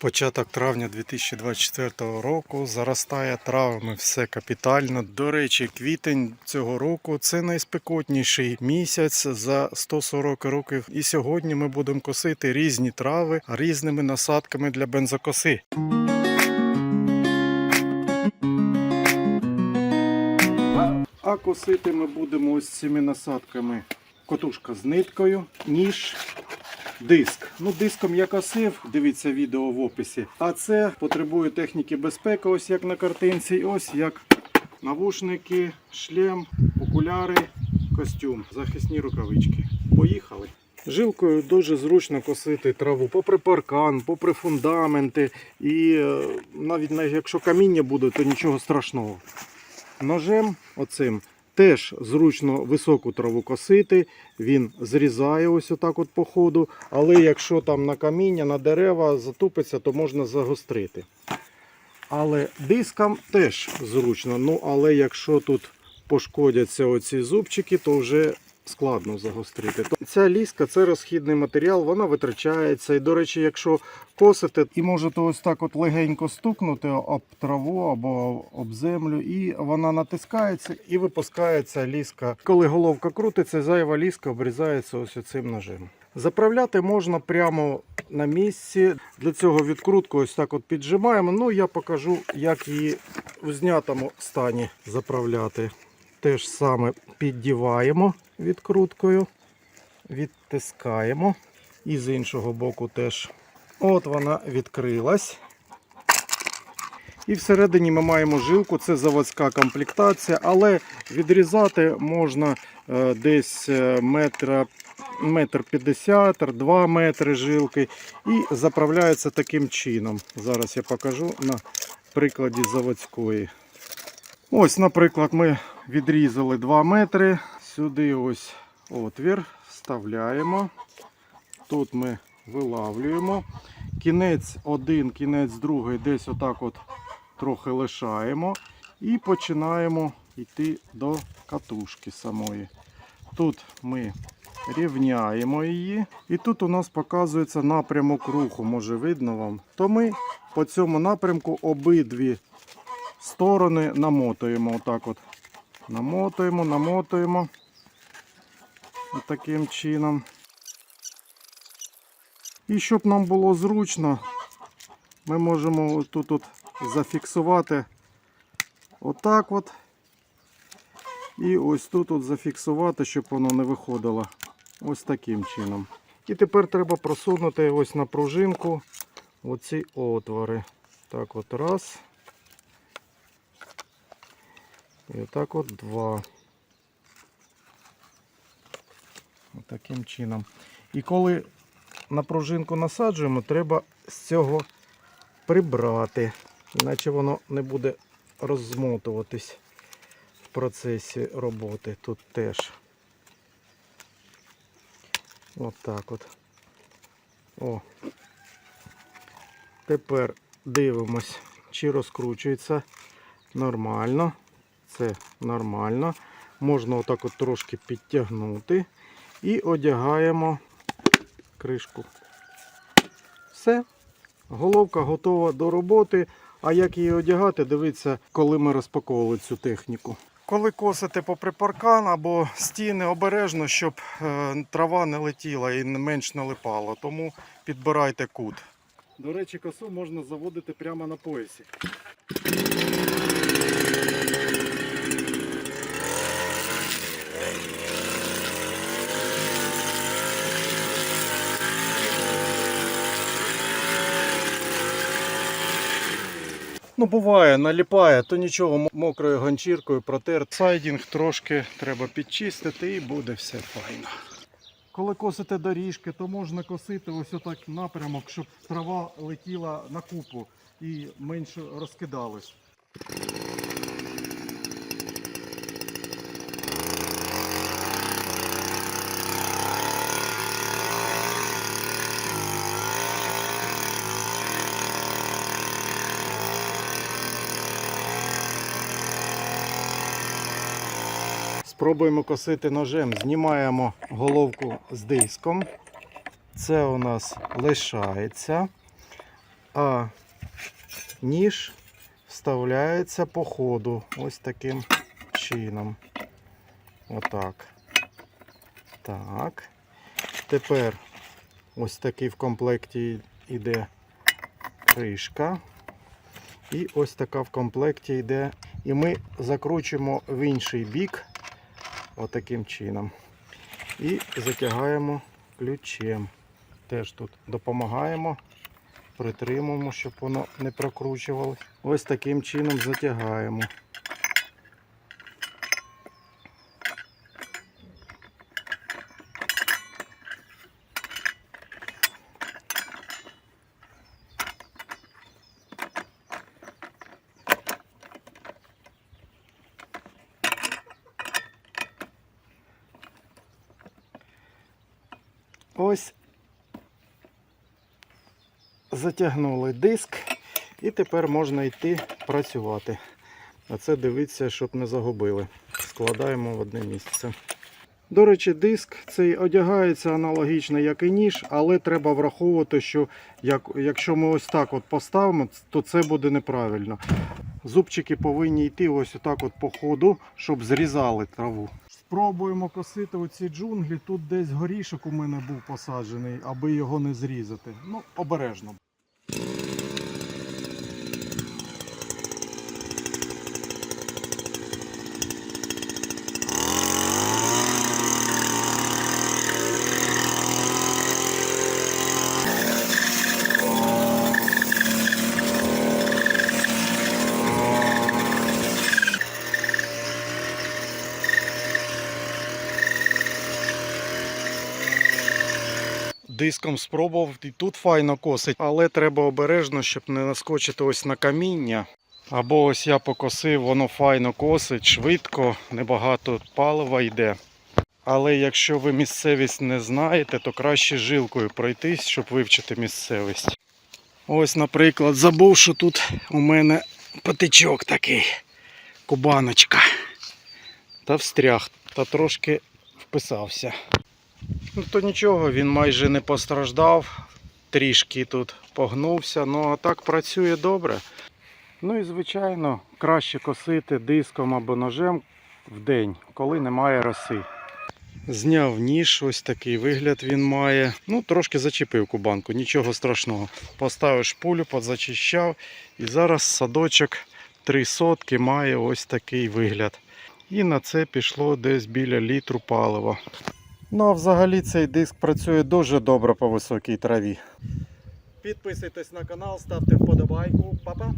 Початок травня 2024 року заростає травами все капітально. До речі, квітень цього року це найспекотніший місяць за 140 років. І сьогодні ми будемо косити різні трави різними насадками для бензокоси. А косити ми будемо ось цими насадками. Котушка з ниткою, ніж, диск. Ну, диском я косив, дивіться відео в описі. А це потребує техніки безпеки, ось як на картинці, ось як навушники, шлем, окуляри, костюм, захисні рукавички. Поїхали. Жилкою дуже зручно косити траву попри паркан, попри фундаменти. І е, навіть навіть якщо каміння буде, то нічого страшного. Ножем оцим теж зручно високу траву косити. Він зрізає ось отак от по ходу. Але якщо там на каміння, на дерева затупиться, то можна загострити. Але дискам теж зручно. Ну, але якщо тут пошкодяться оці зубчики, то вже складно загострити. Ця ліска це розхідний матеріал, вона витрачається. І, до речі, якщо косите і можете ось так от легенько стукнути об траву або об землю, і вона натискається і випускається ліска. Коли головка крутиться, зайва ліска обрізається ось цим ножем. Заправляти можна прямо на місці. Для цього відкрутку ось так от піджимаємо. Ну я покажу, як її в знятому стані заправляти. Те ж саме піддіваємо відкруткою, відтискаємо. І з іншого боку теж. От вона відкрилась. І всередині ми маємо жилку, це заводська комплектація, але відрізати можна е, десь е, метра, метр п'ятдесят, два метри жилки. І заправляється таким чином. Зараз я покажу на прикладі заводської. Ось, наприклад, ми відрізали 2 метри. Сюди ось отвір, вставляємо. Тут ми вилавлюємо. Кінець один, кінець другий десь отак от трохи лишаємо. І починаємо йти до катушки самої. Тут ми рівняємо її. І тут у нас показується напрямок руху, може видно вам. То ми по цьому напрямку обидві сторони намотуємо. Отак от. Намотуємо, намотуємо. От таким чином. І щоб нам було зручно, ми можемо тут от зафіксувати отак от. І ось тут от зафіксувати, щоб воно не виходило. Ось таким чином. І тепер треба просунути ось на пружинку оці отвори. Так от раз. І отак от два. От таким чином. І коли на пружинку насаджуємо, треба з цього прибрати, іначе воно не буде розмотуватись в процесі роботи. Тут теж. От так от. О. Тепер дивимось, чи розкручується нормально. Це нормально. Можна отак от трошки підтягнути. І одягаємо кришку. Все. Головка готова до роботи. А як її одягати, дивіться, коли ми розпаковували цю техніку. Коли косите попри паркан або стіни, обережно, щоб е, трава не летіла і не менш налипала. Тому підбирайте кут. До речі, косу можна заводити прямо на поясі. Ну, буває, наліпає, то нічого мокрою гончіркою протер. Сайдінг трошки треба підчистити і буде все файно. Коли косите доріжки, то можна косити ось отак напрямок, щоб трава летіла на купу і менше розкидалась. Спробуємо косити ножем. Знімаємо головку з диском. Це у нас лишається. А ніж вставляється по ходу ось таким чином. Отак. Так. Тепер ось такий в комплекті йде кришка. І ось така в комплекті йде. І ми закручуємо в інший бік отаким чином. І затягаємо ключем. Теж тут допомагаємо, притримуємо, щоб воно не прокручувалось. Ось таким чином затягаємо. Ось затягнули диск і тепер можна йти працювати. А це дивіться, щоб не загубили. Складаємо в одне місце. До речі, диск цей одягається аналогічно, як і ніж, але треба враховувати, що як, якщо ми ось так от поставимо, то це буде неправильно. Зубчики повинні йти ось отак от по ходу, щоб зрізали траву. Спробуємо косити оці джунглі. Тут десь горішок у мене був посаджений, аби його не зрізати. Ну, обережно. Диском спробував і тут файно косить, але треба обережно, щоб не наскочити ось на каміння. Або ось я покосив, воно файно косить, швидко, небагато палива йде. Але якщо ви місцевість не знаєте, то краще жилкою пройтись, щоб вивчити місцевість. Ось, наприклад, забув, що тут у мене патичок такий, кубаночка. Та встряг, та трошки вписався. Ну то нічого, він майже не постраждав, трішки тут погнувся, ну а так працює добре. Ну і звичайно, краще косити диском або ножем в день, коли немає роси. Зняв ніж, ось такий вигляд він має. Ну, трошки зачепив кубанку, нічого страшного. Поставив шпулю, позачищав. І зараз садочок 3 сотки має ось такий вигляд. І на це пішло десь біля літру палива. Ну а взагалі цей диск працює дуже добре по високій траві. Підписуйтесь на канал, ставте вподобайку. Папа.